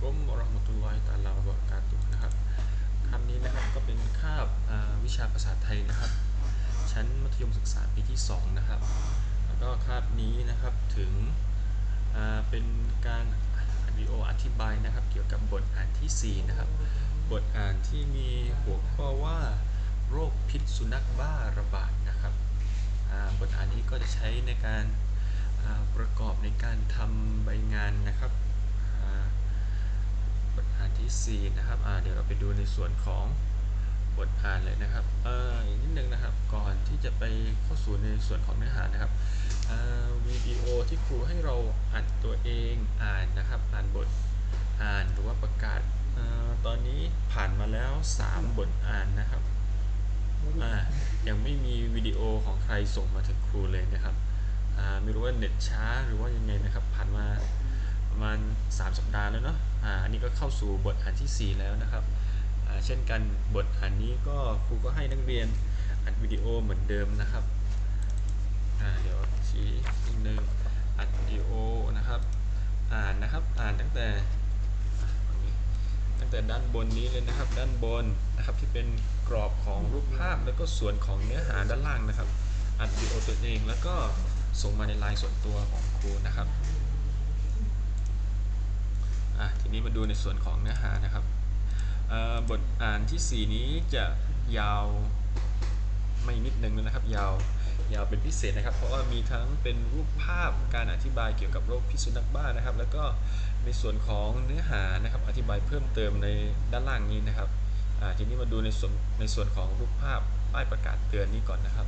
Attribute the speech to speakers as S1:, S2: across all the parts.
S1: กุมราะห์มตุลลอฮิตาลาบะเราะกาตุนะครับคำนี้นะครับก็เป็นคาบวิชาภาษาไทยนะครับ ชั้นมัธยมศึกษาปีที่ 2 นะครับ แล้วก็คาบนี้นะครับถึงเป็นการวิดีโออธิบายนะครับ เกี่ยวกับบทอ่านทีสี่4 นะครับ บทอ่านที่มีหัวข้อว่าโรคพิษสุนัขบ้าระบาดนะครับบทอ่านนี้ก็จะใช้ในการประกอบในการทำใบงานนะครับ ทอ่านทีสี่ 4 นะครับเดี๋ยวเราไปดูในส่วนของบทอ่านเลยนะครับเอออีกนิดนึงนะครับ ก่อนที่จะไปเข้าสู่ในส่วนของเนื้อหานะครับวิดีโอที่ครูให้เราอัดตัวเองอ่านนะครับ อ่านบทอ่านหรือว่าประกาศออตอนนี้ผ่านมาแล้ว 3 บทอ่านนะครับยังไม่มีวิดีโอของใครส่งมาถึงครูเลยนะครับ ไม่รู้ว่าเน็ตช้าหรือว่ายังไงนะครับ ผ่านมา ประมาณ 3 สัปดาห์แล้วเนาะอ่าอันนี้ก็เข้าสู่บทอ่านทีสี่ 4 แล้วนะครับอ่าเช่นกันบทอ่านนี้ก็ครูก็ให้นักเรียนอัดวิดีโอเหมือนเดิมนะครับอ่าเดี๋ยวชี้นิดนึงอัดวิดีโอนะครับ อ่านนะครับอ่านตั้งแต่ตั้งแต่ด้านบนนี้เลยนะครับ ด้านบนนะครับที่เป็นกรอบของรูปภาพแล้วก็ส่วนของเนื้อหาด้านล่างนะครับ อัดวิดีโอตัวเองแล้วก็ส่งมาในไลน์ส่วนตัวของครูนะครับ อะทีนี้มาดูในส่วนของเนื้อหานะครับบทอ่านที่ 4 นี้จะยาวไม่นิดนึงนะครับ ยาวยาวเป็นพิเศษนะครับ เพราะว่ามีทั้งเป็นรูปภาพการอธิบายเกี่ยวกับโรคพิษสุนัขบ้านะครับ แล้วก็ในส่วนของเนื้อหานะครับ อธิบายเพิ่มเติมในด้านล่างนี้นะครับทีนี้มาดูในส่วนในส่วนของรูปภาพป้ายประกาศเตือนนี้ก่อนนะครับ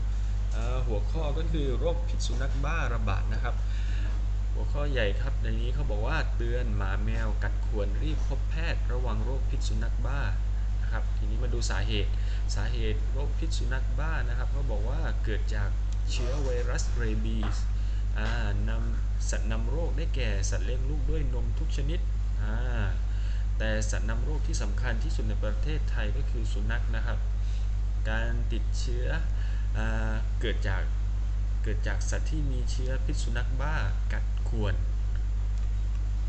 S1: หัวข้อก็คือโรคพิษสุนัขบ้าระบาดนะครับ หัวข้อใหญ่ครับในนี้เขาบอกว่าเตือนหมาแมวกัดควรรีบพบแพทย์ระวังโรคพิษสุนัขบ้านะครับทีนี้มาดูสาเหตุสาเหตุโรคพิษสุนัขบ้านะครับเขาบอกว่าเกิดจากเชื้อไวรัสเรบีสนำสัตว์นำโรคได้แก่สัตว์เลี้ยงลูกด้วยนมทุกชนิดแต่สัตว์นำโรคที่สำคัญที่สุดในประเทศไทยก็คือสุนัขนะครับ การติดเชื้ออเกิดจากเกิดจากสัตว์ที่มีเชื้อพิษสุนัขบ้ากัด ข่วน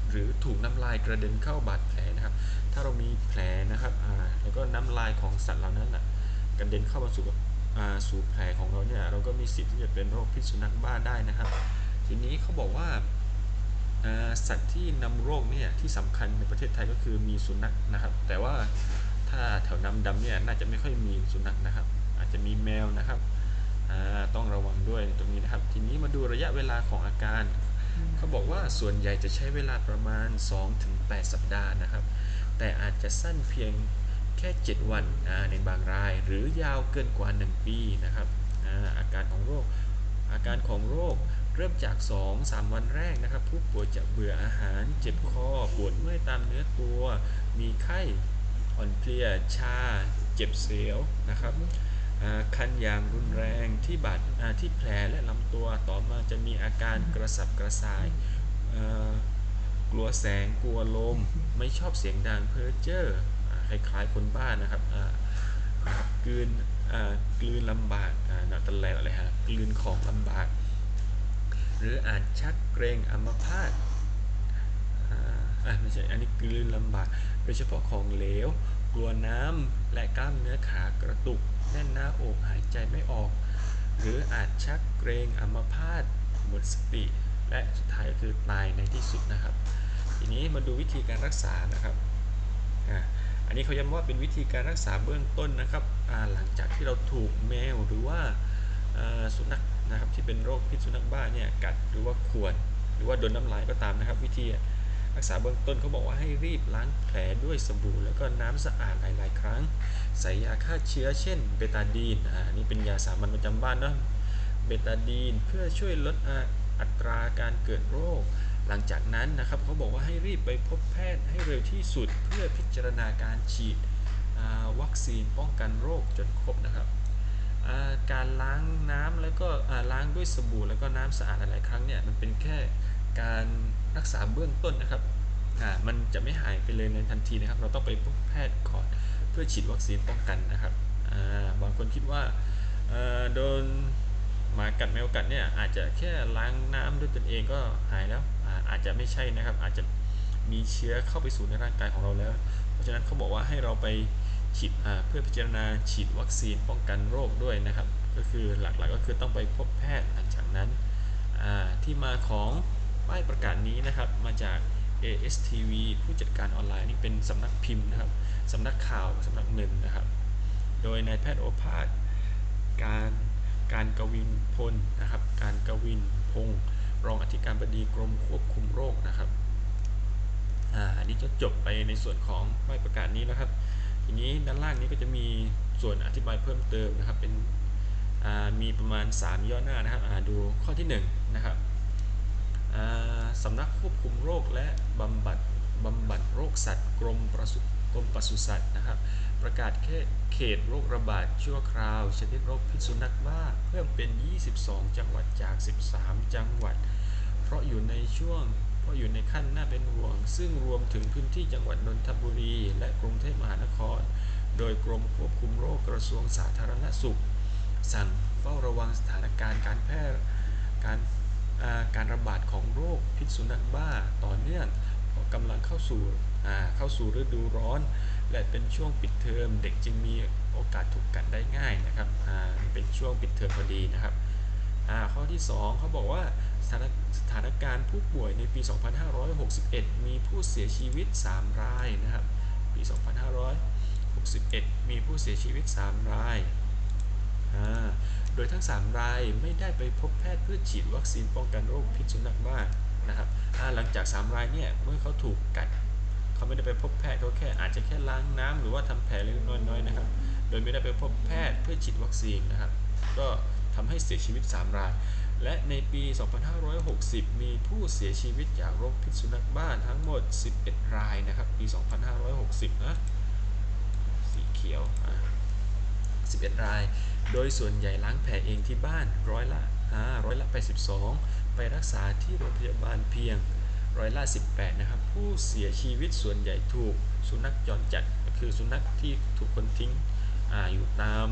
S1: หรือถูกน้ำลายกระเด็นเข้าบาดแผลนะครับ ถ้าเรามีแผลนะครับแล้วก็น้ำลายของสัตว์เหล่านั้นนะกระเด็นเข้ามาสู่สู่แผลของเราเนี่ยเราก็มีสิทธิ์ที่จะเป็นโรคพิษสุนัขบ้าได้นะครับ ทีนี้เขาบอกว่าสัตว์ที่นำโรคเนี่ยที่สำคัญในประเทศไทยก็คือมีสุนัขนะครับ แต่ว่าถ้าแถวน้ำดำเนี่ยน่าจะไม่ค่อยมีสุนัขนะครับ อาจจะมีแมวนะครับต้องระวังด้วยตรงนี้นะครับ ทีนี้มาดูระยะเวลาของอาการ เขาบอกว่าส่วนใหญ่จะใช้เวลาประมาณ 2-8 สัปดาห์นะครับ แต่อาจจะสั้นเพียงแค่ 7 วันในบางราย หรือยาวเกินกว่า 1 ปีนะครับอาการของโรคอาการของโรคเริ่มจาก 2-3 วันแรกนะครับ ผู้ป่วยจะเบื่ออาหาร เจ็บคอ ปวดเมื่อยตามเนื้อตัว มีไข้ อ่อนเพลีย ชา เจ็บเสียวนะครับ คันอย่างรุนแรงที่บาดที่แผลและลำตัวต่อมาจะมีอาการกระสับกระส่ายกลัวแสงกลัวลม ไม่ชอบเสียงดังเพ้อเจ้อคล้ายๆคนบ้านะครับอ่านะครับกลืนกลืนลำบากอ่าหนาตะแลอะไรฮะกลืนของลำบาก หรืออาจชักเกรงอัมพาตอ่าไม่ใช่อันนี้กลืนลำบากโดยเฉพาะของเหลว กลัวน้ำและกล้ามเนื้อขากระตุกแน่นหน้าอกหายใจไม่ออก หรืออาจชักเกรงอัมพาตหมดสติ และสุดท้ายคือตายในที่สุดนะครับ ทีนี้มาดูวิธีการรักษานะครับอันนี้เขาย้ำว่าเป็นวิธีการรักษาเบื้องต้นนะครับหลังจากที่เราถูกแมวหรือว่าอ่าสุนัขนะครับที่เป็นโรคพิษสุนัขบ้าเนี่ยกัดหรือว่าข่วน หรือว่าโดนน้ำลายก็ตามนะครับ วิธี รักษาเบื้องต้นเขาบอกว่าให้รีบล้างแผลด้วยสบู่แล้วก็น้ำสะอาดหลาย ๆ ครั้ง ใส่ยาฆ่าเชื้อเช่นเบตาดีนอ่านี่เป็นยาสามัญประจำบ้านเนาะเบตาดีนเพื่อช่วยลดอัตราการเกิดโรค หลังจากนั้นนะครับเขาบอกว่าให้รีบไปพบแพทย์ให้เร็วที่สุดเพื่อพิจารณาการฉีดวัคซีนป้องกันโรคจนครบนะครับการล้างน้ำแล้วก็ล้างด้วยสบู่แล้วก็น้ำสะอาดหลายๆครั้งเนี่ยมันเป็นแค่การ รักษาเบื้องต้นนะครับอ่ามันจะไม่หายไปเลยในทันทีนะครับ เราต้องไปพบแพทย์ก่อนเพื่อฉีดวัคซีนป้องกันนะครับอ่าบางคนคิดว่าเอ่อโดนหมากัดแมวกัดเนี่ยอาจจะแค่ล้างน้ำด้วยตนเองก็หายแล้วอาอาจจะไม่ใช่นะครับ อาจจะมีเชื้อเข้าไปสู่ในร่างกายของเราแล้ว เพราะฉะนั้นเขาบอกว่าให้เราไปฉีดเพื่อพิจารณาฉีดวัคซีนป้องกันโรคด้วยนะครับ ก็คือหลักๆก็คือต้องไปพบแพทย์หลังจากนั้นที่มาของ ป้ายประกาศนี้นะครับมาจาก ASTV ผู้จัดการออนไลน์นี่เป็นสำนักพิมพ์นะครับสำนักข่าวสำนักหนึ่งนะครับ โดยนายแพทย์โอภาสการการกวินพลนะครับ การกวินพงศ์รองอธิการบดีกรมควบคุมโรคนะครับอ่าอันนี้จะจบไปในส่วนของป้ายประกาศนี้นะครับ ทีนี้ด้านล่างนี้ก็จะมีส่วนอธิบายเพิ่มเติมนะครับเป็นมีประมาณ 3 ย่อหน้านะครับดูข้อที่1นะครับ สำนักควบคุมโรคและบำบัดบำบัดโรคสัตว์กรมปศุกรมปศุสัตว์นะครับ ประกาศเขตโรคระบาดชั่วคราว ชนิดโรคพิษสุนัขบ้าเพิ่มเป็น 22 จังหวัดจาก 13 จังหวัด เพราะอยู่ในช่วง เพราะอยู่ในขั้นน่าเป็นห่วง ซึ่งรวมถึงพื้นที่จังหวัดนนทบุรี และกรุงเทพมหานคร โดยกรมควบคุมโรคกระทรวงสาธารณสุข สั่งเฝ้าระวังสถานการณ์การแพร่การ การระบาดของโรคพิษสุนัขบ้าต่อเนื่องเพราะกำลังเข้าสู่เข้าสู่ฤดูร้อน และเป็นช่วงปิดเทอมเด็กจึงมีโอกาสถูกกัดได้ง่ายนะครับเป็นช่วงปิดเทอมพอดีนะครับข้อที่ 2เขาบอกว่าสถานการณ์ผู้ป่วยในปี 2561 มีผู้เสียชีวิต 3 รายนะครับ ปี 2561 มีผู้เสียชีวิต 3 ราย โดยทั้ง 3 รายไม่ได้ไปพบแพทย์เพื่อฉีดวัคซีนป้องกันโรคพิษสุนัขบ้านะครับหลังจาก 3 รายเนี่ยเมื่อเขาถูกกัดเขาไม่ได้ไปพบแพทย์เขาแค่อาจจะแค่ล้างน้ำหรือว่าทำแผลเล็กน้อยๆนะครับ โดยไม่ได้ไปพบแพทย์เพื่อฉีดวัคซีนนะครับ ก็ทำให้เสียชีวิต 3 ราย และในปี 2560 มีผู้เสียชีวิตจากโรคพิษสุนัขบ้าทั้งหมด 11 รายนะครับ ปี 2560 นะ สีเขียว 11 ราย โดยส่วนใหญ่ล้างแผลเองที่บ้านร้อยละร้อยละ 82 ไปรักษาที่โรงพยาบาลเพียงร้อยละ 18 นะครับ ผู้เสียชีวิตส่วนใหญ่ถูกสุนัขจรจัดคือสุนัขที่ถูกคนทิ้งออยู่ตาม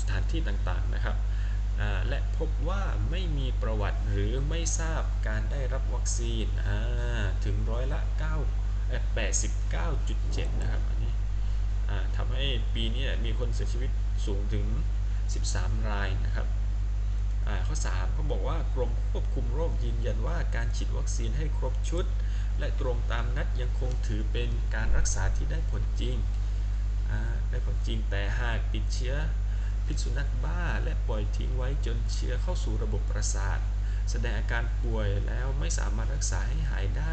S1: สถานที่ต่างๆนะครับและพบว่าไม่มีประวัติหรือไม่ทราบการได้รับวัคซีนถึงร้อยละ 9 89.7 นะครับอันนี้ ทำให้ปีนี้มีคนเสียชีวิตสูงถึง 13 รายนะครับข้อ3เขาบอกว่ากรมควบคุมโรคยืนยันว่าการฉีดวัคซีนให้ครบชุด และตรงตามนัดยังคงถือเป็นการรักษาที่ได้ผลจริงได้ผลจริงแต่หากติดเชื้อพิษสุนัขบ้า และปล่อยทิ้งไว้จนเชื้อเข้าสู่ระบบประสาท แสดงอาการป่วยแล้วไม่สามารถรักษาให้หายได้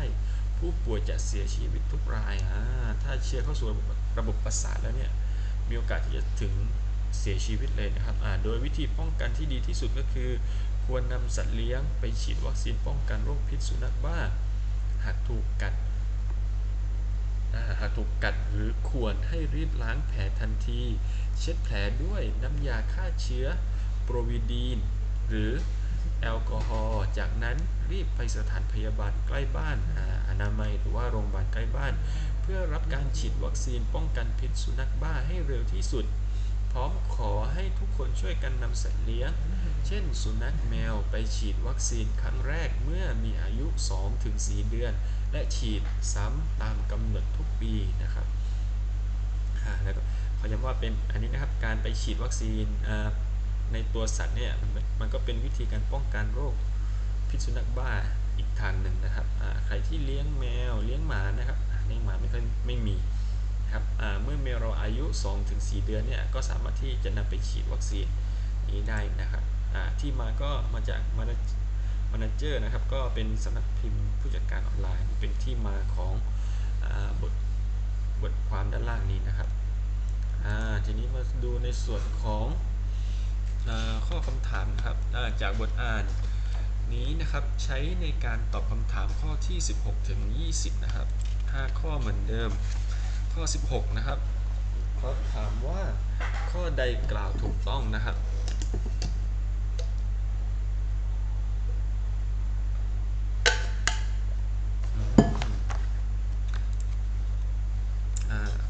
S1: ผู้ป่วยจะเสียชีวิตทุกราย ถ้าเชื้อเข้าสู่ระบบ ระบบประสาทแล้วเนี่ยมีโอกาสที่จะถึงเสียชีวิตเลยนะครับโดยวิธีป้องกันที่ดีที่สุดก็คือ ควรนำสัตว์เลี้ยงไปฉีดวัคซีนป้องกันโรคพิษสุนัขบ้า หากถูกกัดหากถูกกัดหรือควรให้รีบล้างแผลทันที เช็ดแผลด้วยน้ำยาฆ่าเชื้อโปรวิดีน หรือแอลกอฮอล์ จากนั้นรีบไปสถานพยาบาลใกล้บ้าน อนามัยหรือว่าโรงพยาบาลใกล้บ้าน พื่อรับการฉีดวัคซีนป้องกันพิษสุนัขบ้าให้เร็วที่สุด พร้อมขอให้ทุกคนช่วยกันนำสัตว์เลี้ยง เช่น สุนัขแมวไปฉีดวัคซีนครั้งแรกเมื่อมีอายุ 2-4 เดือน และฉีดซ้ำตามกำหนดทุกปีนะครับแล้วก็ขาย้ำว่าเป็นอันนี้นะครับการไปฉีดวัคซีนในตัวสัตว์เนี่ยมันก็เป็นวิธีการป้องกันโรคพิษสุนัขบ้าอีกทางหนึ่งนะครับใครที่เลี้ยงแมวเลี้ยงหมานะครับ เลี้มาไม่ค่อยไม่มีครับเมื่อเมลเราอายุ 2-4 เดือนเนี่ยก็สามารถที่จะนำไปฉีดวัคซีนนี้ได้นะครับที่มาก็มาจากมานาเจอร์นะครับก็เป็นสำนักพิมพ์ผู้จัดการออนไลน์ เป็นที่มาของอบทบทความด้านล่างนี้นะครับทีนี้มาดูในส่วนของอข้อคำถามนะครับจากบทอ่านนี้นะครับใช้ในการตอบคำถามข้อที่ 16ถึง20 นะครับ 5 ข้อเหมือนเดิม ข้อ 16 นะครับเขาถามว่าข้อใดกล่าวถูกต้องนะครับ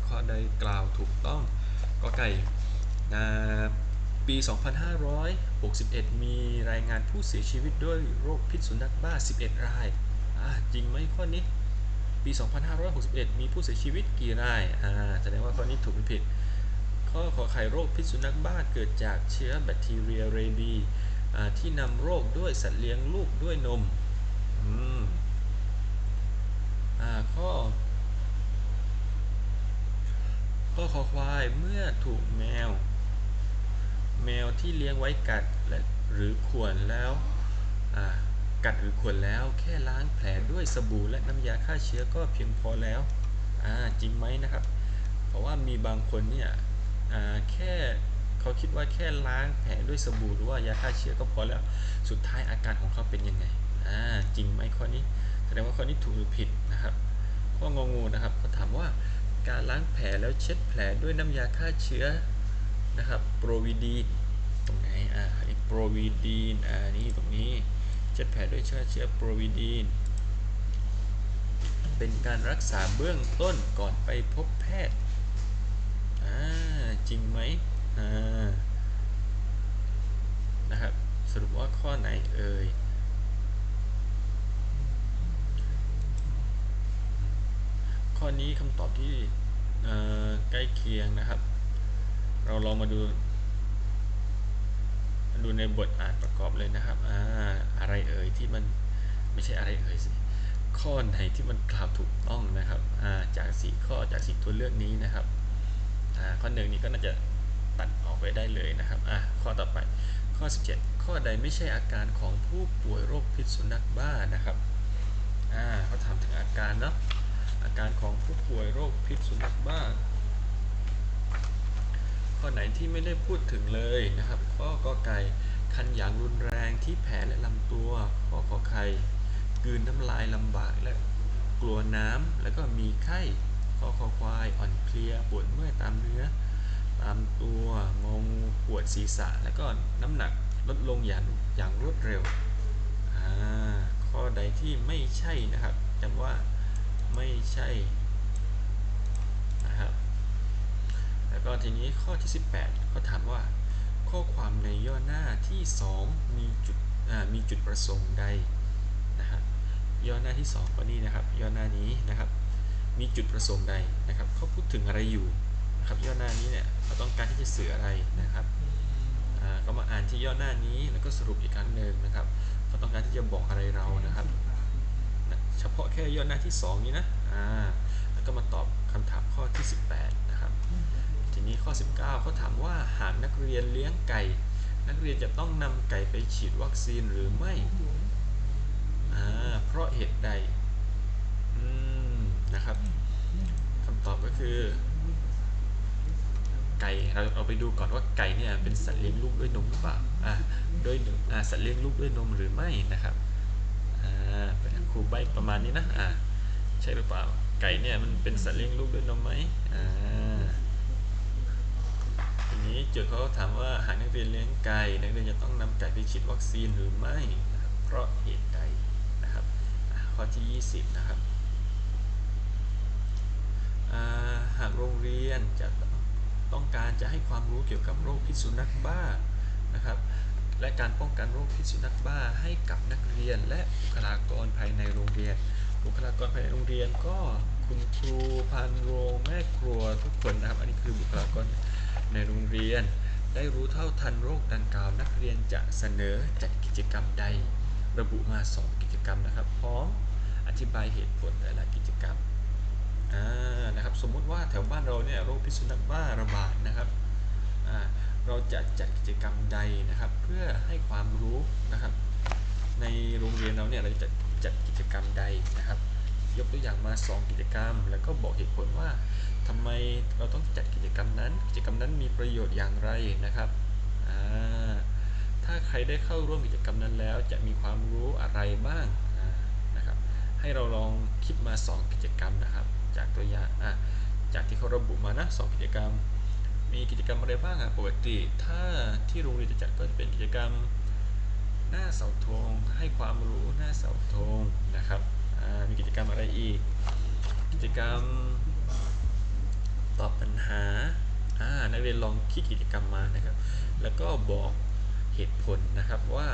S1: ข้อใดกล่าวถูกต้องก็ไก่ปี 2561 มีรายงานผู้เสียชีวิตด้วยโรคพิษสุนัขบ้า 11 ราย จริงไหมข้อนี้ ปี 2561 มีผู้เสียชีวิตกี่ราย อ่า แสดงว่าข้อนี้ถูกหรือผิด ข้อขอไข่โรคพิษสุนัขบ้าเกิดจากเชื้อแบคทีเรียเรดีอ่าที่นำโรคด้วยสัตว์เลี้ยงลูกด้วยนม อืม อ่า ข้อ ข้อคอควาย เมื่อถูกแมว แมวที่เลี้ยงไว้กัดและหรือข่วนแล้ว อ่า กัดหรือข่วนแล้ว แค่ล้างแผลด้วยสบู่และน้ำยาฆ่าเชื้อก็เพียงพอแล้วอ่าจริงไหมนะครับ เพราะว่ามีบางคนเนี่ยอ่าแค่เขาคิดว่าแค่ล้างแผลด้วยสบู่หรือว่ายาฆ่าเชื้อก็พอแล้ว สุดท้ายอาการของเขาเป็นยังไงอ่าจริงไหมข้อนี้แสดงว่าข้อนี้ถูกหรือผิดนะครับข้องงูนะครับเขาถามว่าการล้างแผลแล้วเช็ดแผลด้วยน้ำยาฆ่าเชื้อนะครับโปรวิดีนตรงไหนอ่านี่โปรวิดีนอ่านี่ตรงนี้ เช็ดแผลด้วยเชื้อเชื้อโปรวิดีน เป็นการรักษาเบื้องต้นก่อนไปพบแพทย์จริงไหมนะครับ สรุปว่าข้อไหนเอ่ยข้อนี้คำตอบที่ใกล้เคียงนะครับ เราลองมาดู ดูในบทอ่านประกอบเลยนะครับอ่าอะไรเอ่ยที่มันไม่ใช่อะไรเอ่ยสิข้อไหนที่มันกล่าวถูกต้องนะครับอ่าจากสีข้อจากสีตัวเลือกนี้นะครับอ่าข้อหนึ่งนี้ก็น่าจะตัดออกไปได้เลยนะครับอ่าข้อต่อไปข้อ 17 ข้อใดไม่ใช่อาการของผู้ป่วยโรคพิษสุนัขบ้านะครับอ่าเขาถามถึงอาการเนาะอาการของผู้ป่วยโรคพิษสุนัขบ้า ข้อไหนที่ไม่ได้พูดถึงเลยนะครับข้อกอไก่คันอย่างรุนแรงที่แผลและลำตัวข้อขอไข่กืนน้ำลายลำบากและกลัวน้ำแล้วก็มีไข้ข้อคอควายอ่อนเพลียปวดเมื่อยตามเนื้อ ตามตัวงงปวดศีรษะ แล้วก็น้ำหนักลดลงอย่างอย่างรวดเร็วข้อใดที่ไม่ใช่นะครับจำว่าไม่ใช่นะครับ แล้วก็ ทีนี้ข้อที่ 18เขาถามว่า ข้อความในย่อหน้าที่ 2 มีจุดมีจุดประสงค์ใดนะครับย่อหน้าที่ 2 ก็นี่นะครับย่อหน้านี้นะครับ มีจุดประสงค์ใดนะครับเขาพูดถึงอะไรอยู่นะครับย่อหน้านี้เนี่ยเขาต้องการที่จะสื่ออะไรนะครับก็มาอ่านที่ย่อหน้านี้แล้วก็สรุปอีกครั้งหนึ่งนะครับเขาต้องการที่จะบอกอะไรเรานะครับ เฉพาะแค่ย่อหน้าที่ 2 นี้นะอ่า ก็มาตอบคำถามข้อที่ 18 นะครับ ทีนี้ข้อ 19เขาถามว่าหากนักเรียนเลี้ยงไก่ นักเรียนจะต้องนำไก่ไปฉีดวัคซีนหรือไม่อเพราะเหตุใดอืมนะครับคำตอบก็คือ ไก่เราเอาไปดูก่อนว่าไก่เนี่ยเป็นสัตว์เลี้ยงลูกด้วยนมหรือเปล่าอ่าด้วยอ่าสัตว์เลี้ยงลูกด้วยนมหรือไม่นะครับอ่าเป็นครูใบประมาณนี้นะอ่าใช่หรือเปล่า ก่เนี่ยมันเป็นสัตว์เลี้ยงลูกด้วยนมไหมอ่าทีนี้จทย์เขาถามว่าหากนักเรียนเลี้ยงไก่นักเรียนจะต้องนำไก่ไปฉีดวัคซีนหรือไม่นะครับเพราะเหตุใดนะครับข้อที่ 20 นะครับหากโรงเรียนจะต้องการจะให้ความรู้เกี่ยวกับโรคพิษสุนัขบ้านะครับและการป้องกันโรคพิษสุนัขบ้าให้กับนักเรียนและบุคลากรภายในโรงากรภายในโรงเรียนก็คุณครูพันโรงแม่ครัวทุกคนนะครับ อันนี้คือบุคลากรในโรงเรียน ได้รู้เท่าทันโรคดังกล่าว นักเรียนจะเสนอจัดกิจกรรมใด ระบุมา 2 กิจกรรมนะครับพร้อมอธิบายเหตุผลแต่ละกิจกรรมนะครับสมมุติว่าแถวบ้านเราเนี่ยโรคพิษสุนัขบ้าระบาดนะครับเราจะจัดกิจกรรมใดนะครับ เพื่อให้ความรู้นะครับ ในโรงเรียนเราเนี่ยเราจะจัดนะครับ ยกตัว อย่างมา 2 กิจกรรม แล้วก็บอกเหตุผลว่าทำไมเราต้องจัดกิจกรรมนั้น กิจกรรมนั้นมีประโยชน์อย่างไรนะครับถ้าใครได้เข้าร่วมกิจกรรมนั้นแล้ว จะมีความรู้อะไรบ้างานะครับ ให้เราลองคิดมา 2 กิจกรรมนะครับ จากตัวอย่างจากที่เขาระบุมานะ2กิจกรรม มีกิจกรรมอะไรบ้างอะปกติ ถ้าที่โรงเรียนจะจัดก็จะเป็นกิจกรรมหน้าเสาธงให้ความรู้หน้าเสาธงนะครับอ่ามีกิจกรรมอะไรอีก กิ จกรรม ตอบปัญหาอ่านักเรียนลองคิดกิจกรรมมานะครับ แล้วก็บอกเหตุผลนะครับว่า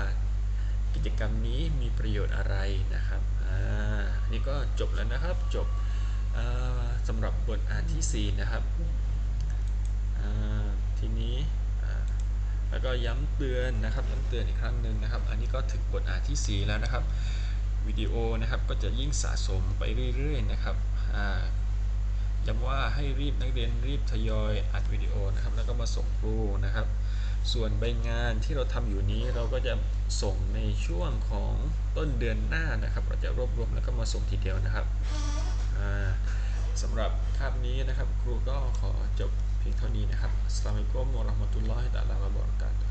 S1: กิจกรรมนี้มีประโยชน์อะไรนะครับอ่าอันนี้ก็จบแล้วนะครับจบสำหรับบทอ่านที่4นะครับทีนี้แล้วก็ย้ำเตือนนะครับย้ำเตือนอีกครั้งหนึ่งนะครับ อันนี้ก็ถึงบทอ่านที่ 4 แล้วนะครับวิดีโอนะครับก็จะยิ่งสะสมไปเรื่อยๆนะครับ ย้ำว่าให้รีบนักเรียนรีบทยอยอัดวิดีโอนะครับแล้วก็มาส่งครูนะครับ ส่วนใบงานที่เราทำอยู่นี้เราก็จะส่งในช่วงของต้นเดือนหน้านะครับ เราจะรวบรวมแล้วก็มาส่งทีเดียวนะครับสำหรับคาบนี้นะครับ ครูก็ขอจบเพียงเท่านี้นะครับสลามุอะลัยกุมวะเราะห์มตุลลอฮิตาลาวะบะเระกาตุฮ์